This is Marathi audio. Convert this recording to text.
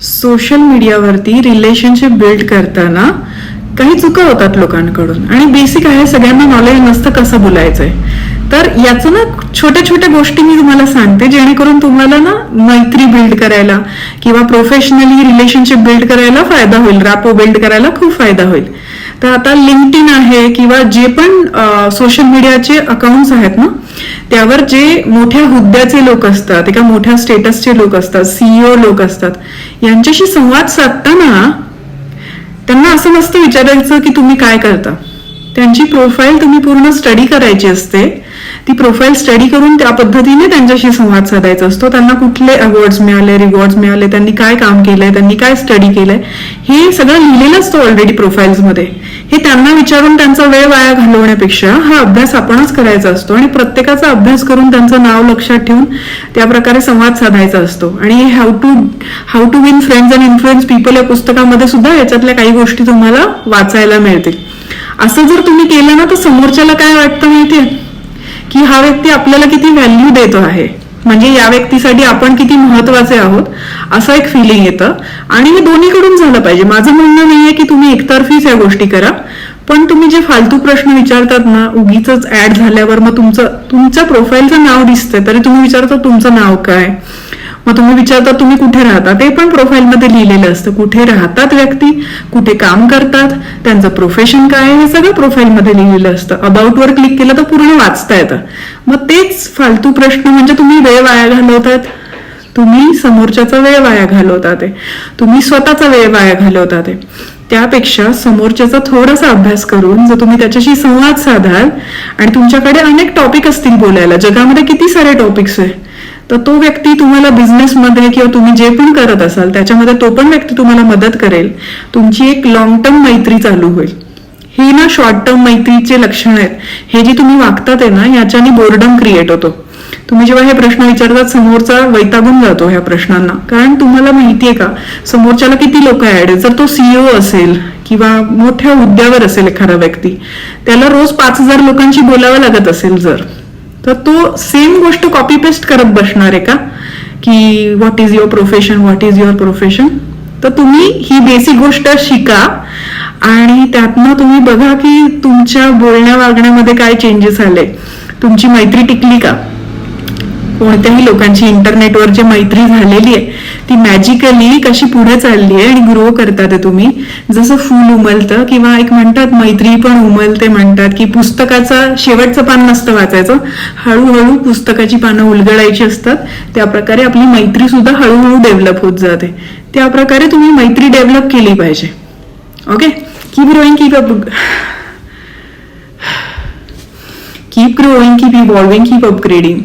सोशल मीडियावरती रिलेशनशिप बिल्ड करताना काही चुका होतात लोकांकडून. आणि बेसिक आहे सगळ्यांना नॉलेज नसतं कसं बोलायचंय. तर याचं ना छोट्या छोट्या गोष्टी मी तुम्हाला सांगते जेणेकरून तुम्हाला ना मैत्री बिल्ड करायला किंवा प्रोफेशनली रिलेशनशिप बिल्ड करायला फायदा होईल. रॅपो बिल्ड करायला खूप फायदा होईल. तर आता लिंक्डइन आहे किंवा जे पण सोशल मीडियाचे अकाउंट्स आहेत ना त्यावर जे मोठ्या हुद्द्याचे लोक असतात एका मोठ्या स्टेटसचे लोक असतात सीईओ लोक असतात यांच्याशी संवाद साधताना त्यांना असं नसतं विचारायचं की तुम्ही काय करता. त्यांची प्रोफाईल तुम्ही पूर्ण स्टडी करायची असते. ती प्रोफाईल स्टडी करून त्या पद्धतीने त्यांच्याशी संवाद साधायचा असतो. त्यांना कुठले अवॉर्ड्स मिळाले रिवॉर्ड्स मिळाले त्यांनी काय काम केलंय त्यांनी काय स्टडी केलंय हे सगळं लिहिलेलं असतं ऑलरेडी प्रोफाईल्समध्ये हे त्यांना विचारून त्यांचा वेळ वाया घालवण्यापेक्षा हा अभ्यास आपणच करायचा असतो आणि प्रत्येकाचा अभ्यास करून त्यांचं नाव लक्षात ठेवून त्या प्रकारे संवाद साधायचा असतो. आणि how to how to win friends and influence people या पुस्तकामध्ये सुद्धा याच्यातल्या काही गोष्टी तुम्हाला वाचायला मिळतील. असं जर तुम्ही केलं ना तर समोरच्याला काय वाटतं माहितीये? की हा व्यक्ती आपल्याला किती व्हॅल्यू देतो आहे. म्हणजे या व्यक्तीसाठी आपण किती महत्त्वाचे आहोत असं एक फिलिंग येतं. आणि हे दोन्हीकडून झालं पाहिजे. माझं म्हणणं नाहीये की तुम्ही एकतर्फीच या गोष्टी करा पण तुम्ही जे फालतू प्रश्न विचारतात ना उगीच ऍड झाल्यावर मग तुमचं तुमच्या प्रोफाईलचं नाव दिसतंय तरी तुम्ही विचारता तुमचं नाव काय? मग तुम्ही विचारता तुम्ही कुठे राहता? ते पण प्रोफाईलमध्ये लिहिलेलं असतं. कुठे राहतात व्यक्ती? कुठे काम करतात? त्यांचं प्रोफेशन काय? आहे हे सगळं प्रोफाईलमध्ये लिहिलेलं असतं. अबाउटवर क्लिक केलं तर पूर्ण वाचता येतं. मग तेच फालतू प्रश्न म्हणजे तुम्ही वेळ वाया घालवतात. तुम्ही समोरच्याचा वेळ वाया घालवता ते तुम्ही स्वतःचा वेळ वाया घालवता ते त्यापेक्षा समोरच्याचा थोडासा अभ्यास करून जर तुम्ही त्याच्याशी संवाद साधाल आणि तुमच्याकडे अनेक टॉपिक असतील बोलायला जगामध्ये किती सारे टॉपिक्स आहे तर तो व्यक्ती तुम्हाला बिझनेसमध्ये किंवा तुम्ही जे पण करत असाल त्याच्यामध्ये तो पण व्यक्ती तुम्हाला मदत करेल. तुमची एक लॉंग टर्म मैत्री चालू होईल. ही ना शॉर्ट टर्म मैत्रीचे लक्षण आहेत. हे जे तुम्ही वागतात आहे ना याच्याने बोर्डम क्रिएट होतो. तुम्ही जेव्हा हे प्रश्न विचारतात समोरचा वैतागून जातो ह्या प्रश्नांना. कारण तुम्हाला माहितीये का समोरच्याला किती लोक ऍड आहेत? जर तो सीईओ असेल किंवा मोठ्या हुद्द्यावर असेल एखादा व्यक्ती त्याला रोज पाच हजार लोकांशी बोलावं लागत असेल जर तर तो सेम गोष्ट कॉपी पेस्ट करत बसणार आहे का? की what is your profession what is your profession तर तुम्ही ही बेसिक गोष्ट शिका आणि त्यातनं तुम्ही बघा की तुमच्या बोलण्या वागण्यामध्ये काय चेंजेस आले. तुमची मैत्री टिकली का? कोणत्याही लोकांची इंटरनेटवर जी मैत्री झालेली आहे ती मॅजिकली कशी पुढे चालली आहे आणि ग्रो करतात तुम्ही? जसं फूल उमलतं किंवा एक म्हणतात मैत्री पण उमलते म्हणतात की पुस्तकाचं शेवटचं पान नसतं वाचायचं. हळूहळू पुस्तकाची पानं उलगडायची असतात. त्या प्रकारे आपली मैत्री सुद्धा हळूहळू डेव्हलप होत जाते. त्या प्रकारे तुम्ही मैत्री डेव्हलप केली पाहिजे. Okay keep growing keep up keep growing keep evolving keep upgrading